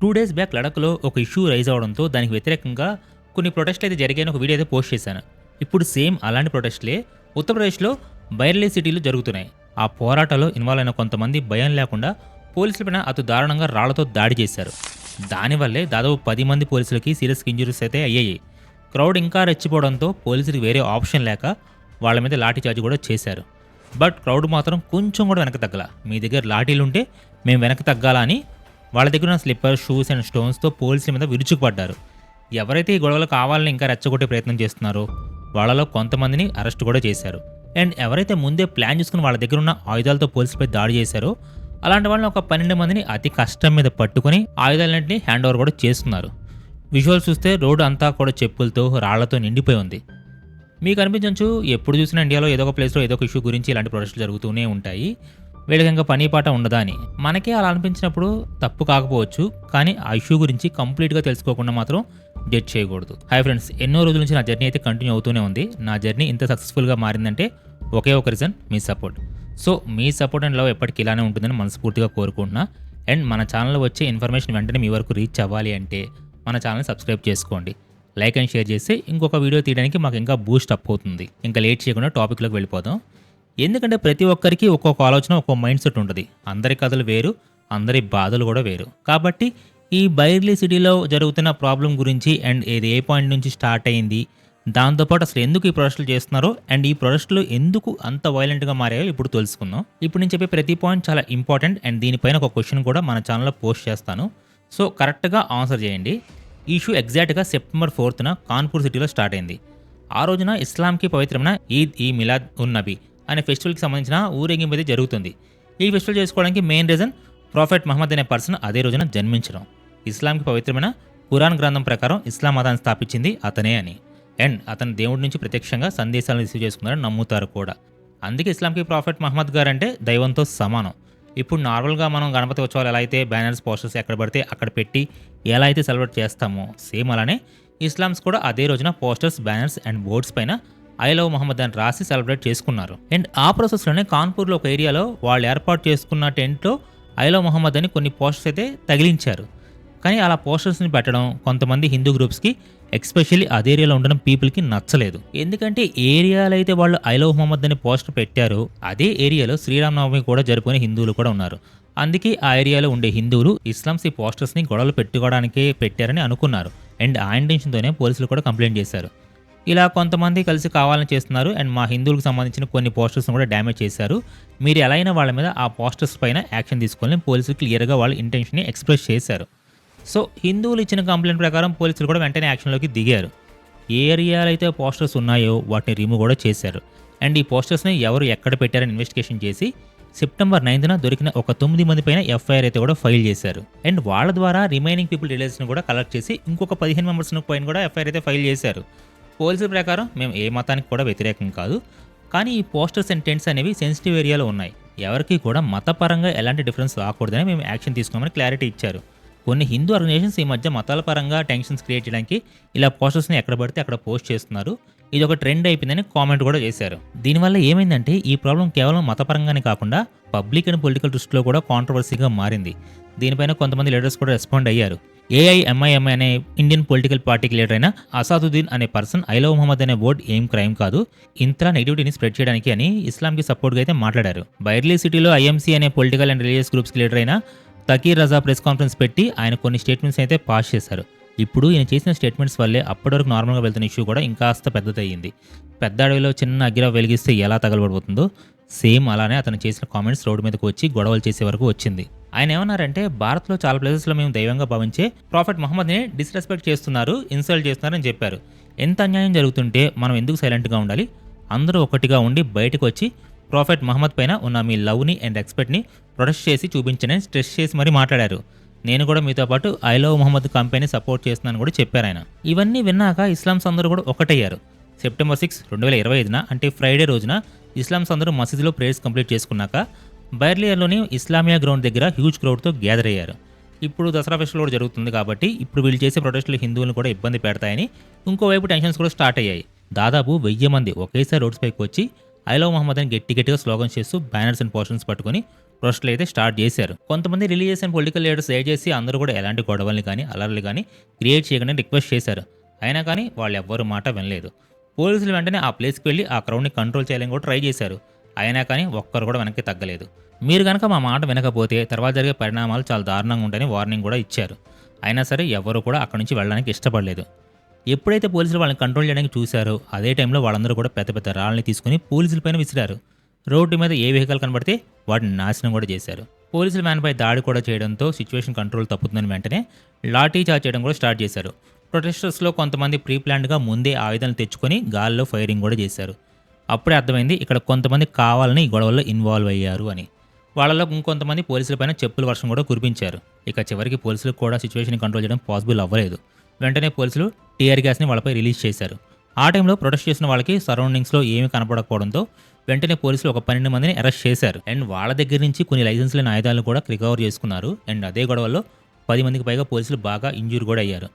Two days back లడఖ్లో ఒక issue raise అవడంతో దానికి వ్యతిరేకంగా కొన్ని ప్రొటెస్ట్లు అయితే జరిగాయని ఒక వీడియో అయితే పోస్ట్ చేశాను. ఇప్పుడు సేమ్ అలాంటి ప్రొటెస్ట్లే ఉత్తరప్రదేశ్లో బైర్లీ సిటీలో జరుగుతున్నాయి. ఆ పోరాటంలో ఇన్వాల్వ్ అయిన కొంతమంది భయం లేకుండా పోలీసులపైన అతి దారుణంగా రాళ్ళతో దాడి చేశారు. దానివల్లే దాదాపు పది మంది పోలీసులకి సీరియస్ ఇంజురీస్ అయితే అయ్యాయి. క్రౌడ్ ఇంకా రెచ్చిపోవడంతో పోలీసులకు వేరే ఆప్షన్ లేక వాళ్ళ మీద లాఠీ చార్జ్ కూడా చేశారు. బట్ క్రౌడ్ మాత్రం కొంచెం కూడా వెనక తగ్గల. మీ దగ్గర లాఠీలుంటే మేము వెనక తగ్గాలా అని వాళ్ళ దగ్గర ఉన్న స్లిప్పర్ షూస్ అండ్ స్టోన్స్తో పోలీసుల మీద విరుచుకుపడ్డారు. ఎవరైతే ఈ గొడవలు కావాలని ఇంకా రెచ్చగొట్టే ప్రయత్నం చేస్తున్నారో వాళ్ళలో కొంతమందిని అరెస్ట్ కూడా చేశారు. అండ్ ఎవరైతే ముందే ప్లాన్ చేసుకుని వాళ్ళ దగ్గర ఉన్న ఆయుధాలతో పోలీసులపై దాడి చేశారో అలాంటి వాళ్ళని ఒక పన్నెండు మందిని అతి కష్టం మీద పట్టుకొని ఆయుధాలన్నింటినీ హ్యాండ్ ఓవర్ కూడా చేస్తున్నారు. విజువల్ చూస్తే రోడ్డు అంతా కూడా చెప్పులతో రాళ్ళతో నిండిపోయి ఉంది. మీకు అనిపించవచ్చు ఎప్పుడు చూసినా ఇండియాలో ఏదో ఒక ప్లేస్లో ఏదో ఒక ఇష్యూ గురించి ఇలాంటి ప్రొడక్ట్స్ జరుగుతూనే ఉంటాయి. వీళ్ళకి ఇంకా పని పాట ఉండదా అని. మనకే అలా అనిపించినప్పుడు తప్పు కాకపోవచ్చు కానీ ఆ ఇష్యూ గురించి కంప్లీట్గా తెలుసుకోకుండా మాత్రం జడ్జ్ చేయకూడదు. హాయ్ ఫ్రెండ్స్ ఎన్నో రోజుల నుంచి నా జర్నీ అయితే కంటిన్యూ అవుతూనే ఉంది. నా జర్నీ ఇంత సక్సెస్ఫుల్గా మారిందంటే ఒకే ఒక రీజన్ మీ సపోర్ట్. సో మీ సపోర్ట్ అండ్ లవ్ ఎప్పటికీ ఇలానే ఉంటుందని మనస్ఫూర్తిగా కోరుకుంటున్నా. అండ్ మన ఛానల్లో వచ్చే ఇన్ఫర్మేషన్ వెంటనే మీ వరకు రీచ్ అవ్వాలి అంటే మన ఛానల్ సబ్స్క్రైబ్ చేసుకోండి. లైక్ అండ్ షేర్ చేస్తే ఇంకొక వీడియో తీయడానికి మాకు ఇంకా బూస్ట్ అప్ అవుతుంది. ఇంకా లేట్ చేయకుండా టాపిక్లోకి వెళ్ళిపోదాం. ఎందుకంటే ప్రతి ఒక్కరికి ఒక్కొక్క ఆలోచన ఒక్కొక్క మైండ్ సెట్ ఉంటుంది. అందరి కథలు వేరు అందరి బాధలు కూడా వేరు. కాబట్టి ఈ బైర్లీ సిటీలో జరుగుతున్న ప్రాబ్లం గురించి అండ్ ఇది ఏ పాయింట్ నుంచి స్టార్ట్ అయింది దాంతోపాటు అసలు ఎందుకు ఈ ప్రొడక్ట్లు చేస్తున్నారో అండ్ ఈ ప్రొడక్ట్లు ఎందుకు అంత వైలెంట్గా మారాయో ఇప్పుడు తెలుసుకుందాం. ఇప్పుడు నేను చెప్పే ప్రతి పాయింట్ చాలా ఇంపార్టెంట్ అండ్ దీనిపైన ఒక క్వశ్చన్ కూడా మన ఛానల్లో పోస్ట్ చేస్తాను. సో కరెక్ట్గా ఆన్సర్ చేయండి. ఈ ఇష్యూ ఎగ్జాక్ట్గా సెప్టెంబర్ ఫోర్త్న కాన్పూర్ సిటీలో స్టార్ట్ అయింది. ఆ రోజున ఇస్లాంకి పవిత్రమైన ఈద్ ఈ మిలాద్ ఉన్ నబీ అనే ఫెస్టివల్కి సంబంధించిన ఊరేగింపు అయితే జరుగుతుంది. ఈ ఫెస్టివల్ చేసుకోవడానికి మెయిన్ రీజన్ ప్రాఫెట్ మహమ్మద్ అనే పర్సన్ అదే రోజున జన్మించడం. ఇస్లాంకి పవిత్రమైన ఖురాన్ గ్రంథం ప్రకారం ఇస్లాం మతాన్ని స్థాపించింది అతనే అని. అండ్ అతను దేవుడి నుంచి ప్రత్యక్షంగా సందేశాలను రిసీవ్ చేసుకున్నారని నమ్ముతారు కూడా. అందుకే ఇస్లాంకి ప్రాఫెట్ మహమ్మద్ గారు అంటే దైవంతో సమానం. ఇప్పుడు నార్మల్గా మనం గణపతి ఉత్సవాలు ఎలా అయితే బ్యానర్స్ పోస్టర్స్ ఎక్కడ పడితే అక్కడ పెట్టి ఎలా అయితే సెలబ్రేట్ చేస్తామో సేమ్ అలానే ఇస్లామ్స్ కూడా అదే రోజున పోస్టర్స్ బ్యానర్స్ అండ్ బోర్డ్స్ పైన ఐ లవ్ మహమ్మద్ అని రాసి సెలబ్రేట్ చేసుకున్నారు. అండ్ ఆ ప్రాసెస్లోనే కాన్పూర్లో ఒక ఏరియాలో వాళ్ళు ఏర్పాటు చేసుకున్న టెంట్లో ఐ లవ్ మహమ్మద్ అని కొన్ని పోస్టర్స్ అయితే తగిలించారు. కానీ అలా పోస్టర్స్ని పెట్టడం కొంతమంది హిందూ గ్రూప్స్కి ఎక్స్పెషల్లీ అదే ఏరియాలో ఉండడం పీపుల్కి నచ్చలేదు. ఎందుకంటే ఏరియాలో అయితే వాళ్ళు ఐ లవ్ మహమ్మద్ అని పోస్టర్ పెట్టారో అదే ఏరియాలో శ్రీరామనవమి కూడా జరుపుకునే హిందువులు కూడా ఉన్నారు. అందుకే ఆ ఏరియాలో ఉండే హిందువులు ఇస్లామ్స్ ఈ పోస్టర్స్ని గొడవలు పెట్టుకోవడానికే పెట్టారని అనుకున్నారు. అండ్ ఆ ఇంటెన్షన్తోనే పోలీసులు కూడా కంప్లైంట్ చేశారు. ఇలా కొంతమంది కలిసి కావాలని చేస్తున్నారు. అండ్ మా హిందువులకు సంబంధించిన కొన్ని పోస్టర్స్ కూడా డ్యామేజ్ చేశారు. మీరు ఎలా అయినా వాళ్ళ మీద ఆ పోస్టర్స్ పైన యాక్షన్ తీసుకోవాలని పోలీసులు క్లియర్గా వాళ్ళ ఇంటెన్షన్ని ఎక్స్ప్రెస్ చేశారు. సో హిందువులు ఇచ్చిన కంప్లైంట్ ప్రకారం పోలీసులు కూడా వెంటనే యాక్షన్లోకి దిగారు. ఏ ఏరియాలో అయితే పోస్టర్స్ ఉన్నాయో వాటిని రిమూవ్ కూడా చేశారు. అండ్ ఈ పోస్టర్స్ని ఎవరు ఎక్కడ పెట్టారని ఇన్వెస్టిగేషన్ చేసి సెప్టెంబర్ నైన్త్న దొరికిన ఒక తొమ్మిది మంది పైన ఎఫ్ఐఆర్ అయితే కూడా ఫైల్ చేశారు. అండ్ వాళ్ళ ద్వారా రిమైనింగ్ పీపుల్ డీటెయిల్స్ని కూడా కలెక్ట్ చేసి ఇంకొక పదిహేను మెంబర్స్ పైన కూడా ఎఫ్ఐఆర్ అయితే ఫైల్ చేశారు. పోలీసుల ప్రకారం మేము ఏ మతానికి కూడా వ్యతిరేకం కాదు. కానీ ఈ పోస్టర్స్ అండ్ టెంట్స్ అనేవి సెన్సిటివ్ ఏరియాలో ఉన్నాయి. ఎవరికి కూడా మతపరంగా ఎలాంటి డిఫరెన్స్ రాకూడదని మేము యాక్షన్ తీసుకోమని క్లారిటీ ఇచ్చారు. కొన్ని హిందూ ఆర్గనైజేషన్స్ ఈ మధ్య మతాల పరంగా టెన్షన్స్ క్రియేట్ చేయడానికి ఇలా పోస్టర్స్ని ఎక్కడ పడితే అక్కడ పోస్ట్ చేస్తున్నారు. ఇది ఒక ట్రెండ్ అయిపోయిందని కామెంట్ కూడా చేశారు. దీనివల్ల ఏమైందంటే ఈ ప్రాబ్లం కేవలం మతపరంగానే కాకుండా పబ్లిక్ అండ్ పొలిటికల్ దృష్టిలో కూడా కాంట్రవర్సీగా మారింది. దీనిపైన కొంతమంది లీడర్స్ కూడా రెస్పాండ్ అయ్యారు. ఏఐఎంఐఎంఐ అనే ఇండియన్ పొలిటికల్ పార్టీకి లీడర్ అయిన అసాదుద్దీన్ అనే పర్సన్ ఐలవ్ లవ్ మొహమ్మద్ అనే వర్డ్ ఏం క్రైమ్ కాదు ఇంతలా నెగిటివిటీని స్ప్రెడ్ చేయడానికి అని ఇస్లాంకి సపోర్ట్గా అయితే మాట్లాడారు. బైర్లీ సిటీలో ఐఎంసీ అనే పొలిటికల్ అండ్ రిలీజియస్ గ్రూప్స్కి లీడర్ అయిన తకీర్ రజా ప్రెస్ కాన్ఫరెన్స్ పెట్టి ఆయన కొన్ని స్టేట్మెంట్స్ అయితే పాస్ చేశారు. ఇప్పుడు ఈయన చేసిన స్టేట్మెంట్స్ వల్లే అప్పటి వరకు నార్మల్గా వెళ్తున్న ఇష్యూ కూడా ఇంకాస్త పెద్దదయ్యింది. పెద్ద అడవిలో చిన్న అగ్గిర వెలిగిస్తే ఎలా తగలబడిపోతుందో సేమ్ అలానే అతను చేసిన కామెంట్స్ రోడ్డు మీదకి వచ్చి గొడవలు చేసే వరకు వచ్చింది. ఆయన ఏమన్నారంటే భారత్లో చాలా ప్లేసెస్లో మేము దైవంగా భావించే ప్రాఫెట్ మహమ్మద్ని డిస్రెస్పెక్ట్ చేస్తున్నారు ఇన్సల్ట్ చేస్తున్నారని చెప్పారు. ఎంత అన్యాయం జరుగుతుంటే మనం ఎందుకు సైలెంట్గా ఉండాలి? అందరూ ఒకటిగా ఉండి బయటకు వచ్చి ప్రాఫెట్ మహమ్మద్ పైన ఉన్న మీ లవ్ని అండ్ ఎక్స్పెక్ట్ని ప్రొటెస్ట్ చేసి చూపించని స్ట్రెస్ చేసి మరీ మాట్లాడారు. నేను కూడా మీతో పాటు I love Muhammad campaign support చేస్తున్నాను కూడా చెప్పారు ఆయన. ఇవన్నీ విన్నాక ఇస్లామ్స్ అందరూ కూడా ఒకటయ్యారు. సెప్టెంబర్ సిక్స్ రెండు వేల ఇరవై ఐదున అంటే ఫ్రైడే రోజున ఇస్లామ్స్ అందరూ మసీదులో ప్రేయర్స్ కంప్లీట్ చేసుకున్నాక బైర్లియర్లోని ఇస్లామియా గ్రౌండ్ దగ్గర హ్యూజ్ క్రౌడ్తో గ్యాదర్ అయ్యారు. ఇప్పుడు దసరా ఫెస్టివల్ కూడా జరుగుతుంది కాబట్టి ఇప్పుడు వీళ్ళు చేసే ప్రొటెస్టులు హిందువులను కూడా ఇబ్బంది పెడతాయని ఇంకోవైపు టెన్షన్స్ కూడా స్టార్ట్ అయ్యాయి. దాదాపు వెయ్యి మంది ఒకేసారి రోడ్స్ పైకి వచ్చి ఐ లవ్ మహమ్మద్ అని గట్టి గట్టిగా స్లోగన్స్ చేస్తూ బ్యానర్స్ అండ్ పోస్టర్స్ పట్టుకొని ప్రొటెస్టులు అయితే స్టార్ట్ చేశారు. కొంతమంది రిలీజియస్ అండ్ పొలిటికల్ లీడర్స్ దయచేసి అందరూ కూడా ఎలాంటి గొడవలు కానీ అలర్లు కానీ క్రియేట్ చేయకుండా రిక్వెస్ట్ చేశారు. అయినా కానీ వాళ్ళు ఎవ్వరు మాట వినలేదు. పోలీసులు వెంటనే ఆ ప్లేస్కి వెళ్ళి ఆ క్రౌడ్ని కంట్రోల్ చేయాలని కూడా ట్రై చేశారు. అయినా కానీ ఒక్కరు కూడా వెనక్కి తగ్గలేదు. మీరు కనుక మా మాట వినకపోతే తర్వాత జరిగే పరిణామాలు చాలా దారుణంగా ఉంటాయని వార్నింగ్ కూడా ఇచ్చారు. అయినా సరే ఎవరు కూడా అక్కడి నుంచి వెళ్ళడానికి ఇష్టపడలేదు. ఎప్పుడైతే పోలీసులు వాళ్ళని కంట్రోల్ చేయడానికి చూశారో అదే టైంలో వాళ్ళందరూ కూడా పెద్ద పెద్ద రాళ్ళని తీసుకుని పోలీసులపైన విసిరారు. రోడ్డు మీద ఏ వెహికల్ కనబడితే వాటిని నాశనం కూడా చేశారు. పోలీసుల మ్యాన్పై దాడి కూడా చేయడంతో సిచ్యువేషన్ కంట్రోల్ తప్పుతుందని వెంటనే లాఠీ చార్జ్ చేయడం కూడా స్టార్ట్ చేశారు. ప్రొటెస్టర్స్లో కొంతమంది ప్రీ ప్లాన్డ్గా ముందే ఆయుధాలను తెచ్చుకొని గాల్లో ఫైరింగ్ కూడా చేశారు. అప్పుడే అర్థమైంది ఇక్కడ కొంతమంది కావాలని ఈ గొడవల్లో ఇన్వాల్వ్ అయ్యారు అని. వాళ్ళలో ఇంకొంతమంది పోలీసులపైన చెప్పుల వర్షం కూడా కురిపించారు. ఇక చివరికి పోలీసులకు కూడా సిచ్యువేషన్ కంట్రోల్ చేయడం పాసిబుల్ అవ్వలేదు. వెంటనే పోలీసులు టీఆర్ గ్యాస్ని వాళ్ళపై రిలీజ్ చేశారు. ఆ టైంలో ప్రొటెస్ట్ చేసిన వాళ్ళకి సరౌండింగ్స్లో ఏమీ కనపడకపోవడంతో వెంటనే పోలీసులు ఒక పన్నెండు మందిని అరెస్ట్ చేశారు. అండ్ వాళ్ళ దగ్గర నుంచి కొన్ని లైసెన్స్ లేని ఆయుధాలను కూడా రికవర్ చేసుకున్నారు. అండ్ అదే గొడవల్లో పది మందికి పైగా పోలీసులు బాగా ఇంజూర్ కూడా అయ్యారు.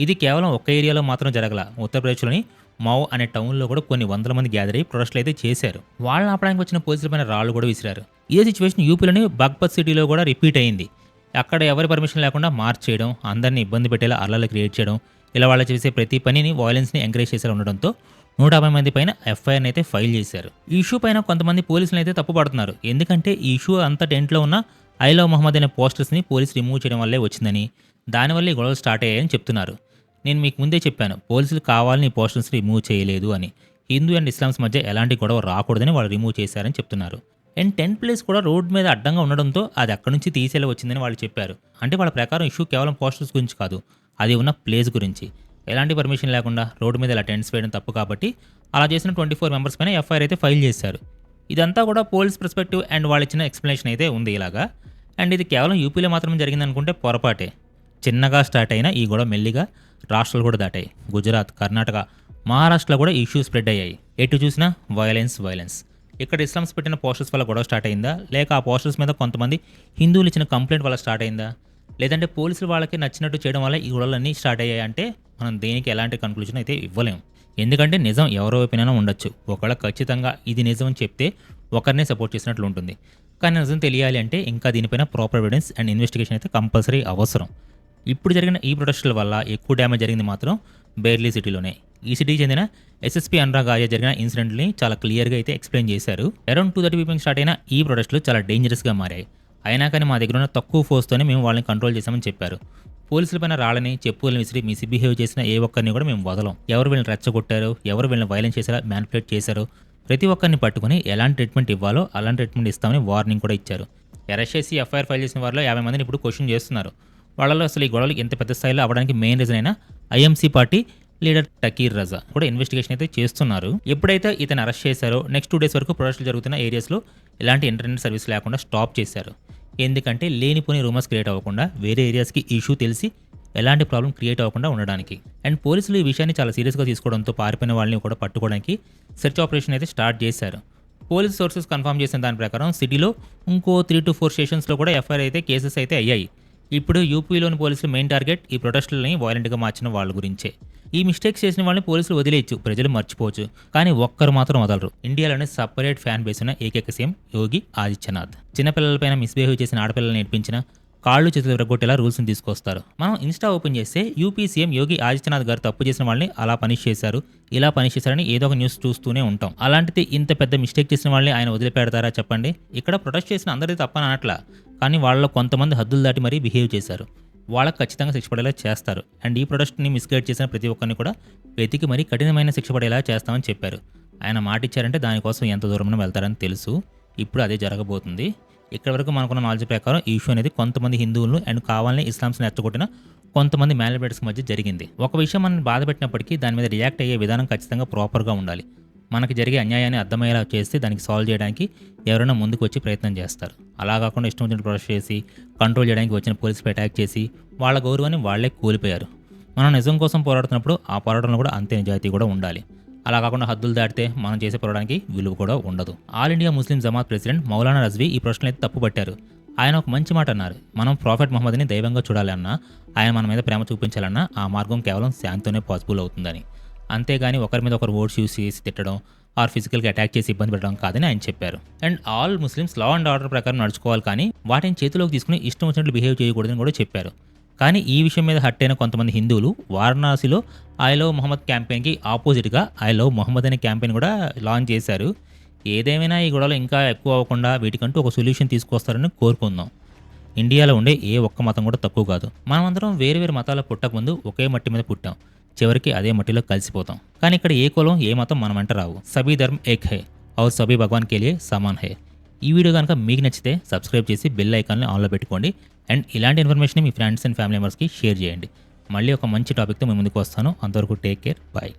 ఇది కేవలం ఒక్క ఏరియాలో మాత్రం జరగల. ఉత్తరప్రదేశ్లోని మావ్ అనే టౌన్లో కూడా కొన్ని వందల మంది గ్యాదర్ అయ్యి ప్రొటెస్ట్లు అయితే చేశారు. వాళ్ళని ఆపడానికి వచ్చిన పోలీసుల పైన రాళ్ళు కూడా విసిరారు. ఇదే సిచ్యువేషన్ యూపీలోని బాగ్పత్ సిటీలో కూడా రిపీట్ అయింది. అక్కడ ఎవరి పర్మిషన్ లేకుండా మార్చ్ చేయడం అందరినీ ఇబ్బంది పెట్టేలా అల్లలు క్రియేట్ చేయడం ఇలా వాళ్ళు చేసే ప్రతి పనిని వాయిలెన్స్ని ఎంకరేజ్ చేసేలా ఉండడంతో నూట యాభై మంది పైన ఎఫ్ఐఆర్ని అయితే ఫైల్ చేశారు. ఈ ఇష్యూ పైన కొంతమంది పోలీసులు అయితే తప్పుపడుతున్నారు. ఎందుకంటే ఈ ఇష్యూ అంత టెంట్లో ఉన్న ఐ లవ్ మహమ్మద్ అనే పోస్టర్స్ని పోలీసు రిమూవ్ చేయడం వల్లే వచ్చిందని దానివల్ల ఈ గొడవలు స్టార్ట్ అయ్యాయని చెప్తున్నారు. నేను మీకు ముందే చెప్పాను పోలీసులు కావాలని ఈ పోస్టర్స్ రిమూవ్ చేయలేదు అని. హిందూ అండ్ ఇస్లామ్స్ మధ్య ఎలాంటి గొడవ రాకూడదని వాళ్ళు రిమూవ్ చేశారని చెప్తున్నారు. అండ్ టెన్ ప్లేస్ కూడా రోడ్ మీద అడ్డంగా ఉండడంతో అది అక్కడి నుంచి తీసేలా వచ్చిందని వాళ్ళు చెప్పారు. అంటే వాళ్ళ ప్రకారం ఇష్యూ కేవలం పోస్టర్స్ గురించి కాదు అది ఉన్న ప్లేస్ గురించి. ఎలాంటి పర్మిషన్ లేకుండా రోడ్డు మీద ఇలా టెంట్స్ వేయడం తప్పు కాబట్టి అలా చేసిన ట్వంటీ ఫోర్ మెంబర్స్ పైన ఎఫ్ఐఆర్ అయితే ఫైల్ చేశారు. ఇదంతా కూడా పోలీస్ పర్స్పెక్టివ్ అండ్ వాళ్ళు ఇచ్చిన ఎక్స్ప్లెనేషన్ అయితే ఉంది ఇలాగా. అండ్ ఇది కేవలం యూపీలో మాత్రమే జరిగింది అనుకుంటే పొరపాటే. చిన్నగా స్టార్ట్ అయిన ఈ గొడవ మెల్లిగా రాష్ట్రాలు కూడా దాటాయి. గుజరాత్ కర్ణాటక మహారాష్ట్రలో కూడా ఇష్యూ స్ప్రెడ్ అయ్యాయి. ఎటు చూసినా వైలెన్స్ వైలెన్స్ ఇక్కడ ఇస్లామ్స్ పెట్టిన పోస్టర్స్ వల్ల గొడవ స్టార్ట్ అయిందా? లేక ఆ పోస్టర్స్ మీద కొంతమంది హిందువులు ఇచ్చిన కంప్లైంట్ వల్ల స్టార్ట్ అయిందా? లేదంటే పోలీసులు వాళ్ళకి నచ్చినట్టు చేయడం వల్ల ఈ గొడవలన్నీ స్టార్ట్ అయ్యాయి అంటే మనం దేనికి ఎలాంటి కన్క్లూజన్ అయితే ఇవ్వలేం. ఎందుకంటే నిజం ఎవరో వైపునైనా ఉండొచ్చు. ఒకవేళ ఖచ్చితంగా ఇది నిజం అని చెప్తే ఒకరినే సపోర్ట్ చేసినట్లు ఉంటుంది. కానీ నిజం తెలియాలి అంటే ఇంకా దీనిపైన ప్రాపర్ ఎవిడెన్స్ అండ్ ఇన్వెస్టిగేషన్ అయితే కంపల్సరీ అవసరం. ఇప్పుడు జరిగిన ఈ ప్రొటెస్టుల వల్ల ఎక్కువ డ్యామేజ్ జరిగింది మాత్రం బేర్లీ సిటీలోనే ఈ సిటీకి చెందిన ఎస్ఎస్పీ అనురాగ్ ఆర్య జరిగిన ఇన్సిడెంట్ని చాలా క్లియర్గా అయితే ఎక్స్ప్లెయిన్ చేశారు. Around two thirty people start అయిన ఈ ప్రొటెస్టులు చాలా డేంజరస్గా మారాయి. అయినా కానీ మా దగ్గర ఉన్న తక్కువ ఫోర్స్తోనే మేము వాళ్ళని కంట్రోల్ చేశామని చెప్పారు. పోలీసులపైన రాళ్ళని చెప్పులను విసిరి మిస్బిహేవ్ చేసిన ఏ ఒక్కరిని కూడా మేము వదలం. ఎవరు వీళ్ళని రెచ్చగొట్టారు? ఎవరు వీళ్ళని వైలెన్స్ చేశారో మ్యానిపులేట్ చేశారో? ప్రతి ఒక్కరిని పట్టుకుని ఎలాంటి ట్రీట్మెంట్ ఇవ్వాలో అలాంటి ట్రీట్మెంట్ ఇస్తామని వార్నింగ్ కూడా ఇచ్చారు. అరెస్ట్ చేసి ఎఫ్ఐఆర్ ఫైల్ చేసిన వారిలో యాభై మందిని ఇప్పుడు క్వశ్చన్ చేస్తున్నారు. వాళ్ళలో అసలు ఈ గొడవలు ఎంత పెద్ద స్థాయిలో అవ్వడానికి మెయిన్ రీజన్ అయినా IMC party leader Tauqeer Raza కూడా ఇన్వెస్టిగేషన్ అయితే చేస్తున్నారు. ఎప్పుడైతే ఇతను అరెస్ట్ చేశారో నెక్స్ట్ టూ డేస్ వరకు ప్రొడక్షన్ జరుగుతున్న ఏరియాస్లో ఎలాంటి ఇంటర్నెట్ సర్వీస్ లేకుండా స్టాప్ చేశారు. ఎందుకంటే లేనిపోని రూమర్స్ క్రియేట్ అవ్వకుండా వేరే ఏరియాస్కి ఇష్యూ తెలిసి ఎలాంటి ప్రాబ్లం క్రియేట్ అవ్వకుండా ఉండడానికి. అండ్ పోలీసులు ఈ విషయాన్ని చాలా సీరియస్గా తీసుకోవడంతో పారిపోయిన వాళ్ళని కూడా పట్టుకోవడానికి సెర్చ్ ఆపరేషన్ అయితే స్టార్ట్ చేశారు. పోలీస్ సోర్సెస్ కన్ఫర్మ్ చేసిన దాని ప్రకారం సిటీలో ఇంకో త్రీ టు ఫోర్ స్టేషన్స్లో కూడా ఎఫ్ఐఆర్ అయితే కేసెస్ అయితే అయ్యాయి. ఇప్పుడు యూపీలోని పోలీసులు మెయిన్ టార్గెట్ ఈ ప్రొటెస్టులని వాలంటీర్గా మార్చిన వాళ్ళ గురించే. ఈ మిస్టేక్స్ చేసిన వాళ్ళని పోలీసులు వదిలేయచ్చు ప్రజలు మర్చిపోవచ్చు. కానీ ఒక్కరు మాత్రం వదలరు. ఇండియాలోనే సపరేట్ ఫ్యాన్ బేస్ ఉన్న ఏకైక సీఎం యోగి ఆదిత్యనాథ్. చిన్నపిల్లలపైన మిస్బిహేవ్ చేసిన ఆడపిల్లలు నేర్పించిన కాళ్ళు చేతులు విరగొట్టేలా రూల్స్ని తీసుకొస్తారు. మనం ఇన్స్టా ఓపెన్ చేస్తే యూపీ సీఎం యోగి ఆదిత్యనాథ్ గారు తప్పు చేసిన వాళ్ళని అలా పనిష్ చేశారు ఇలా పనిష్ చేశారని ఏదో ఒక న్యూస్ చూస్తూనే ఉంటాం. అలాంటిది ఇంత పెద్ద మిస్టేక్ చేసిన వాళ్ళని ఆయన వదిలిపెడతారా చెప్పండి? ఇక్కడ ప్రొటెస్ట్ చేసిన అందరిది తప్పని అనట్లా కానీ వాళ్ళలో కొంతమంది హద్దులు దాటి మరీ బిహేవ్ చేశారు. వాళ్ళకి ఖచ్చితంగా శిక్ష పడేలా చేస్తారు. అండ్ ఈ ప్రొడక్ట్ని మిస్గైడ్ చేసిన ప్రతి ఒక్కరిని కూడా వెతికి మరీ కఠినమైన శిక్ష పడేలా చేస్తామని చెప్పారు. ఆయన మాట ఇచ్చారంటే దానికోసం ఎంత దూరం వెళ్తారని తెలుసు. ఇప్పుడు అదే జరగబోతుంది. ఇక్కడ వరకు మనకున్న నాలెడ్జ్ ప్రకారం ఈ ఇష్యూ అనేది కొంతమంది హిందువులను అండ్ కావాలని ఇస్లామ్స్ని ఎత్తగొట్టిన కొంతమంది మ్యానిబేటర్స్ మధ్య జరిగింది. ఒక విషయం మనం బాధ పెట్టినప్పటికీ దాని మీద రియాక్ట్ అయ్యే విధానం ఖచ్చితంగా ప్రాపర్గా ఉండాలి. మనకి జరిగే అన్యాయాన్ని అర్థమయ్యేలా చేస్తే దానికి సాల్వ్ చేయడానికి ఎవరైనా ముందుకు వచ్చి ప్రయత్నం చేస్తారు. అలా కాకుండా ఇష్టం వచ్చిన ప్రొడక్ట్ చేసి కంట్రోల్ చేయడానికి వచ్చిన పోలీసుపై అటాక్ చేసి వాళ్ళ గౌరవాన్ని వాళ్ళే కూలిపోయారు. మనం నిజం కోసం పోరాడుతున్నప్పుడు ఆ పోరాటంలో కూడా అంతే నిజాయితీ కూడా ఉండాలి. అలా కాకుండా హద్దులు దాటితే మనం చేసే పోరాడానికి విలువ కూడా ఉండదు. All India Muslim Jamaat president Maulana Razvi ఈ ప్రశ్నలు అయితే తప్పుపట్టారు. ఆయన ఒక మంచి మాట అన్నారు. మనం ప్రాఫెట్ మహమ్మద్ని దైవంగా చూడాలన్నా ఆయన మన మీద ప్రేమ చూపించాలన్నా ఆ మార్గం కేవలం శాంతితోనే పాసిబుల్ అవుతుందని. అంతేగాని ఒకరి మీద ఒకరు ఓట్స్ యూస్ చేసి తిట్టడం ఆర్ ఫిజికల్గా అటాక్ చేసి ఇబ్బంది పెట్టడం కాదని ఆయన చెప్పారు. And all Muslims law and order ప్రకారం నడుచుకోవాలి కానీ వాటిని చేతిలోకి తీసుకుని ఇష్టం వచ్చినట్లు బిహేవ్ చేయకూడదని కూడా చెప్పారు. కానీ ఈ విషయం మీద హట్ అయిన కొంతమంది హిందువులు వారణాసిలో ఐ లవ్ మొహమ్మద్ క్యాంపెయిన్కి ఆపోజిట్గా ఐ లవ్ మొహమ్మద్ అనే క్యాంపెయిన్ కూడా లాంచ్ చేశారు. ఏదేమైనా ఈ గొడవలు ఇంకా ఎక్కువ అవ్వకుండా వీటికంటూ ఒక సొల్యూషన్ తీసుకొస్తారని కోరుకుందాం. ఇండియాలో ఉండే ఏ ఒక్క మతం కూడా తక్కువ కాదు. మనమందరం వేరు వేరు మతాల పుట్టకముందు ఒకే మట్టి మీద పుట్టాం. చివరికి అదే మట్టిలో కలిసిపోతాం. కానీ ఇక్కడ ఏ కులం ఏ మతం మన వెంట రావు. సభీ ధర్మ్ ఏక్ హై. ఔర్ సభీ భగవాన్ కేలియే సమాన్ హై. ఈ వీడియో కనుక మీకు నచ్చితే సబ్స్క్రైబ్ చేసి బెల్ ఐకాన్ని ఆన్లో పెట్టుకోండి. అండ్ ఇలాంటి ఇన్ఫర్మేషన్ మీ ఫ్రెండ్స్ అండ్ ఫ్యామిలీ మెంబర్స్కి షేర్ చేయండి. మళ్ళీ ఒక మంచి టాపిక్తో మీ ముందుకు వస్తాను. అంతవరకు టేక్ కేర్. బాయ్.